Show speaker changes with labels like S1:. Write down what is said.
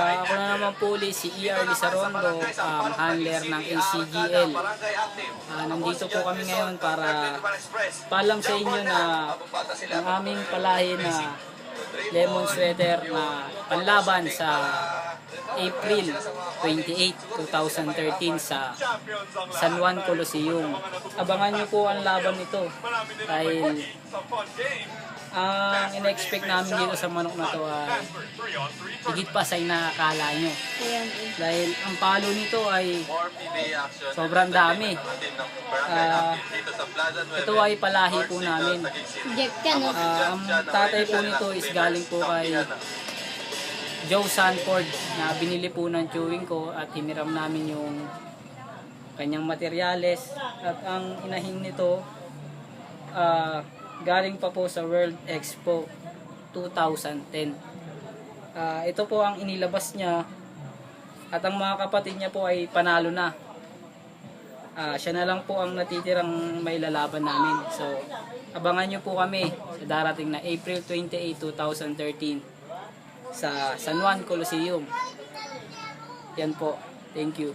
S1: Ah, ako na naman po ulit si ER Lizarondo, um, handler ng ACGL. Ah, nandito po kami ngayon para palam sa inyo na ang aming palahi na lemon sweater na panlaban sa April 28, 2013 sa San Juan Coliseum. Abangan nyo po ang laban nito dahil ang in-expect namin dito sa manok na to ay higit pa sa inakala nyo. Dahil ang palo nito ay sobrang dami. Ah, ito ay palahi po namin. Ah, ang tatay po nito is galing po kay Joe Sanford na binili po ng chewing ko at hiniram namin yung kanyang materyales. At ang inahin nito ah, galing pa po sa World Expo 2010 Ah, ito po ang inilabas niya at ang mga kapatid niya po ay panalo na. Ah, siya na lang po ang natitirang may lalaban namin. So, abangan nyo po kami sa darating na April 28, 2013 sa San Juan Coliseum. Yan po. Thank you.